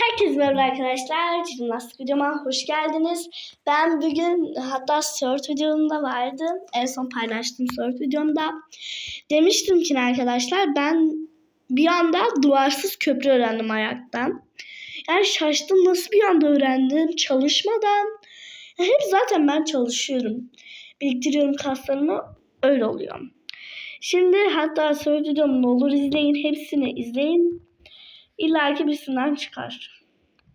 Herkese merhaba arkadaşlar. Jimnastik videoma hoş geldiniz. Ben bugün hatta sört videomda vardı. En son paylaştığım sört videomda. Demiştim ki arkadaşlar ben bir anda duvarsız köprü öğrendim ayaktan. Yani şaştım nasıl bir anda öğrendim çalışmadan. Ya hep zaten ben çalışıyorum. Biriktiriyorum kaslarımı öyle oluyor. Şimdi hatta sört videom ne olur izleyin. Hepsini izleyin. İlla ki birisinden çıkar.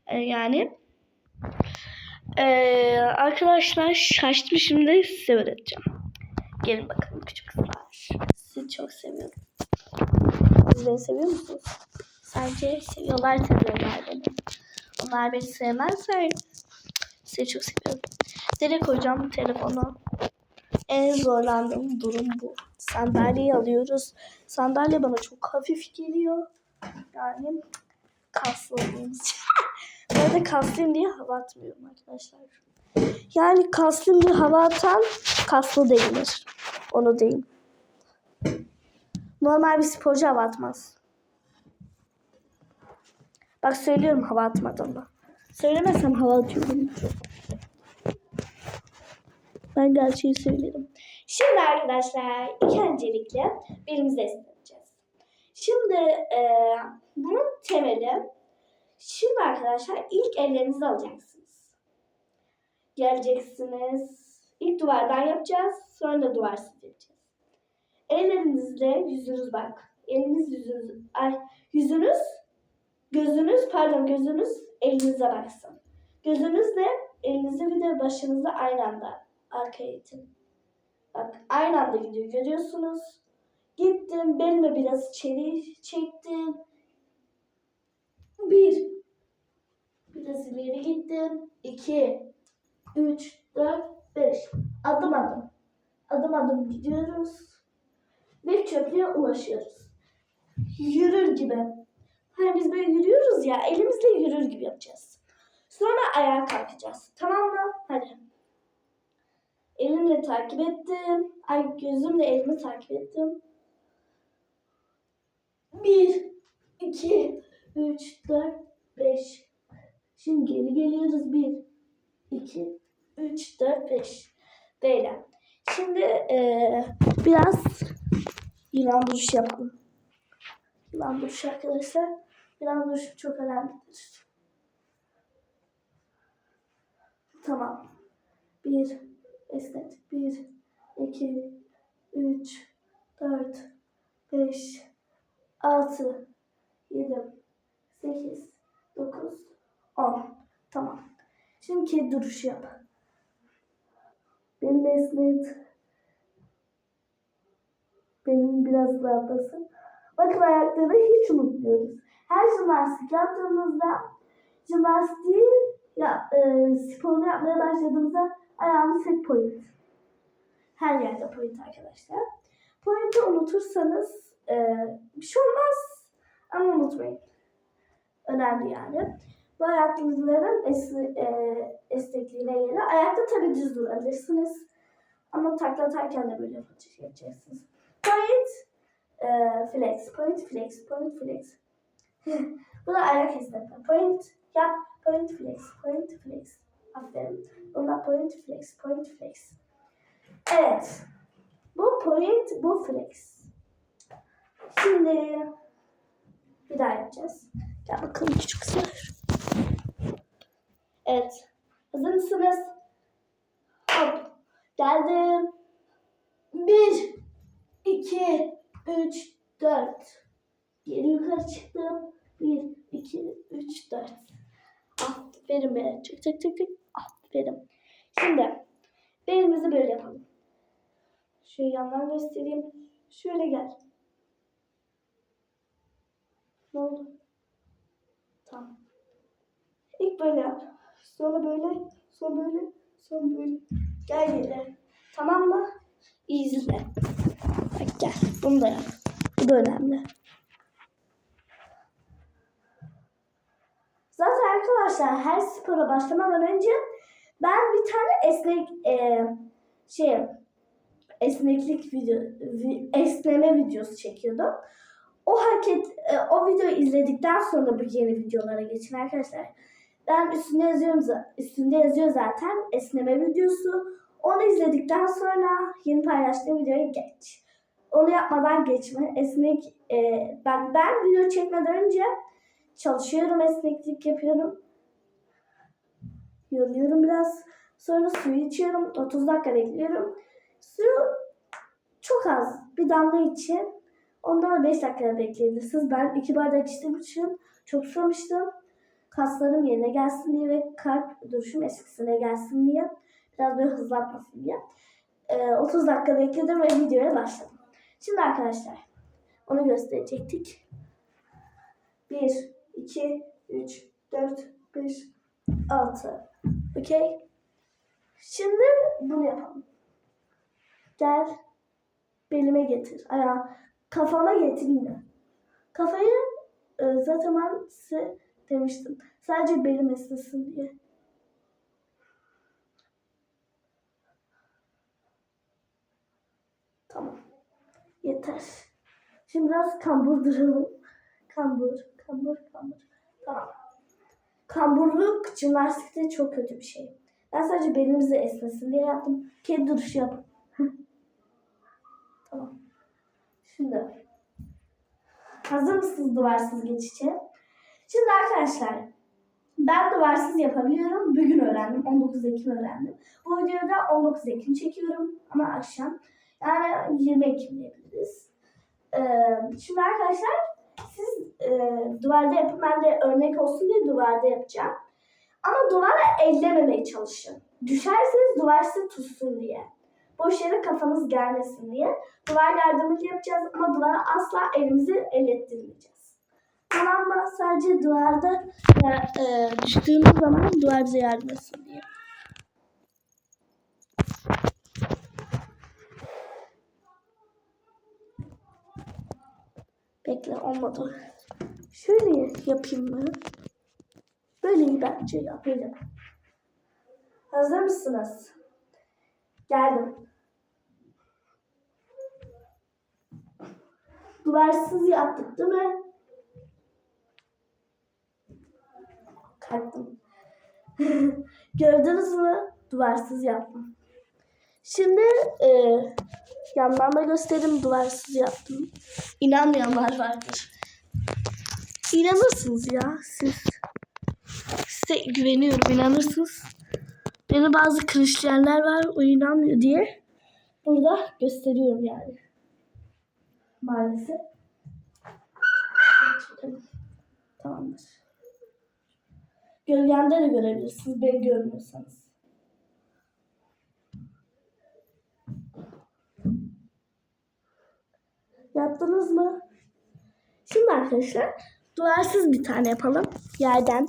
Ee, yani ee, arkadaşlar şaştım şimdi size öğreteceğim. Gelin bakalım küçük kızlar. Sizi çok seviyorum. Siz beni seviyor musunuz? Sadece seviyorlar seviyorlar beni. Onlar beni sevmezler. Sizi çok seviyorum. Direkt koyacağım telefonu. En zorlandığım durum bu. Sandalyeyi alıyoruz. Sandalye bana çok hafif geliyor. Yani kaslı olduğum için. Bu arada kaslıyım diye hava atmıyorum arkadaşlar. Yani kaslıyım diye hava atan kaslı değildir. Onu diyeyim. Normal bir sporcu hava atmaz. Bak söylüyorum hava atmadığımı. Söylemesem hava atıyorum. Ben gerçeği söylerim. Şimdi arkadaşlar ilk öncelikle esneteceğiz. Şimdi e, bunun temeli şimdi arkadaşlar ilk ellerinizi alacaksınız. Geleceksiniz. İlk duvardan yapacağız. Sonra da duvarsız yapacağız. Ellerinizle yüzünüz bak. Eliniz yüzünüz. Ay yüzünüz gözünüz pardon gözünüz elinize baksın. Gözünüzle elinizi bir de başınızı aynı anda arkaya itin. Bak aynı anda gidiyor görüyorsunuz. Gittim belime biraz içeri çektim. Bir. Biraz ileri gittim. İki. Üç. Dört. Beş. Adım adım. Adım adım gidiyoruz. Ve köprüye ulaşıyoruz. Yürür gibi. Hani biz böyle yürüyoruz ya elimizle yürür gibi yapacağız. Sonra ayağa kalkacağız. Tamam mı? Hadi. Elimle takip ettim. Ay gözümle elimi takip ettim. Bir, iki, üç, dört, beş. Şimdi geri geliyoruz. Bir, iki, üç, dört, beş. Böyle. Şimdi eee, biraz yılan duruşu yapalım. Yılan duruşu arkadaşlar. Yılan duruşu çok önemlidir. Tamam. Bir, esnet. Bir, iki, üç, dört, beş, altı, yedi, sekiz, dokuz, on. Tamam. Şimdi kedi duruşu yap. Benim esnet. Benim biraz rahatlasın. Bakın ayakları hiç unutmuyoruz. Her jimnastik yaptığımızda jimnastiği ya, e, sporunu yapmaya başladığımızda ayağımız hep point. Her yerde point arkadaşlar. Point'i unutursanız e, bir şey olmaz ama unutmayın. Önemli yani. Bu ayaklarının es, e, esnekliğine göre ayakta tabii düz durabilirsiniz. Ama takla atarken de böyle yapacaksınız. Point, e, flex, point, flex, point, flex. Bu da ayak esnetme. Point, yap, point, flex, point, flex. Aferin. Bunda point, flex, point, flex. Evet. Bu point, bu flex. Şimdi bir daha yapacağız. Gel bakalım küçük kızlar. Evet. Hazır mısınız? Hop. Geldim. Bir, iki, üç, dört. Geri yukarı çıktım. Bir, iki, üç, dört. Aferin be. Çık çık çık çık. Aferin. Şimdi belimizi böyle yapalım. Şöyle yandan göstereyim. Şöyle gel. Ne oldu? Tamam. İlk böyle yap. Sonra böyle, sonra böyle, sonra böyle. Gel geri. Tamam mı? İzle. Gel. Bunu da yap. Bu da önemli. Zaten arkadaşlar her spora başlamadan önce ben bir tane esnek e, şey esneklik video vi- esneme videosu çekiyordum. o hareket, e, o videoyu izledikten sonra bu yeni videolara geçin arkadaşlar. Ben üstünde yazıyorum, üstünde yazıyor zaten esneme videosu. Onu izledikten sonra yeni paylaştığım videoya geç. Onu yapmadan geçme. Esnek, e, ben, ben video çekmeden önce çalışıyorum, esneklik yapıyorum. Yoruluyorum biraz. Sonra suyu içiyorum. 30 dakika bekliyorum. Suyu çok az. Bir damla için. Ondan 5 dakika bekleyebilirsiniz. Ben 2 bardak içtiğim için çok susamıştım. Kaslarım yerine gelsin diye ve kalp duruşum eskisine gelsin diye. Biraz böyle hızlatmasın diye. Ee, 30 dakika bekledim ve videoya başladım. Şimdi arkadaşlar onu gösterecektik. 1, 2, 3, 4, 5, 6. Okey. Şimdi bunu yapalım. Gel belime getir. Ayağı kafama getir yine. Kafayı e, zaten ben size demiştim. Sadece belim esnesin diye. Tamam. Yeter. Şimdi biraz kambur. Kambur, kambur, kambur. Tamam. Kamburluk jimnastikte çok kötü bir şey. Ben sadece belimizi esnesin diye yaptım. Kedi duruşu yap. tamam. Şimdi hazır mısınız duvarsız geçişe? Şimdi arkadaşlar ben duvarsız yapabiliyorum. Bugün öğrendim. 19 Ekim öğrendim. Bu videoda 19 Ekim çekiyorum ama akşam. Yani 20 Ekim diyebiliriz. Ee, şimdi arkadaşlar siz e, duvarda yapın. Ben de örnek olsun diye duvarda yapacağım. Ama duvara ellememeye çalışın. Düşerseniz duvar sizi tutsun diye. Boş yere kafanız gelmesin diye. Duvar yardımıyla yapacağız ama duvara asla elimizi ellettirmeyeceğiz. Tamam mı? Sadece duvarda e, e, düştüğümüz zaman duvar bize yardım etsin diye. Bekle olmadı. Şöyle yapayım mı? Böyle iyi bence ya böyle. Hazır mısınız? Geldim. Duvarsız yaptık değil mi? Kalktım. Gördünüz mü? Duvarsız yaptım. Şimdi e, yandan da göstereyim duvarsız yaptım. İnanmayanlar vardır. İnanırsınız ya siz. Size güveniyorum inanırsınız. Beni bazı Hristiyanlar var o inanmıyor diye burada gösteriyorum yani. Maalesef. Tamamdır. Gölgemde de görebilirsiniz beni görmüyorsanız. Yaptınız mı? Şimdi arkadaşlar duvarsız bir tane yapalım yerden.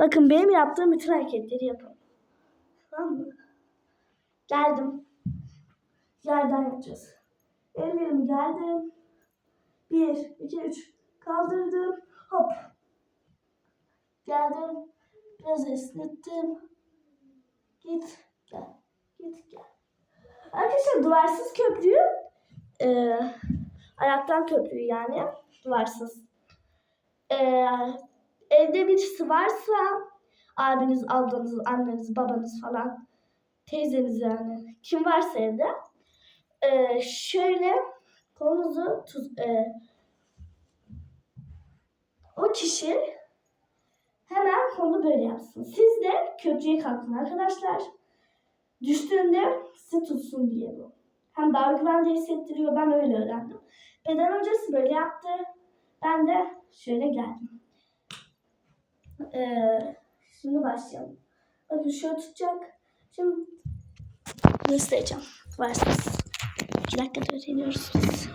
Bakın benim yaptığım bütün hareketleri yapalım. Tamam mı? Geldim. Yerden yapacağız. Ellerim geldim. Bir, iki, üç. Kaldırdım. Hop. Geldim. Biraz esnettim. Git. Gel. Git gel. Arkadaşlar duvarsız köprüyü e, ayaktan köprüyü yani duvarsız. E, evde birisi varsa abiniz, ablanız, anneniz, babanız falan teyzeniz yani kim varsa evde e, şöyle kolunuzu tuz, e, o kişi hemen kolunu böyle yapsın. Siz de köprüye kalkın arkadaşlar. Düştüğünde sizi tutsun diye bu. Hem daha güvende hissettiriyor. Ben öyle öğrendim. Beden hocası böyle yaptı. Ben de şöyle geldim. Ee, şimdi başlayalım. Bakın şöyle tutacak. Şimdi göstereceğim. Varsınız. İki dakikada öğreniyoruz biz.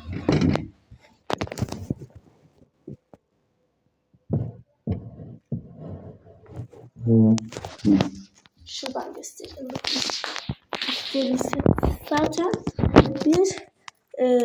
Şuradan göstereyim. Bakın. Gerisi zaten bir e,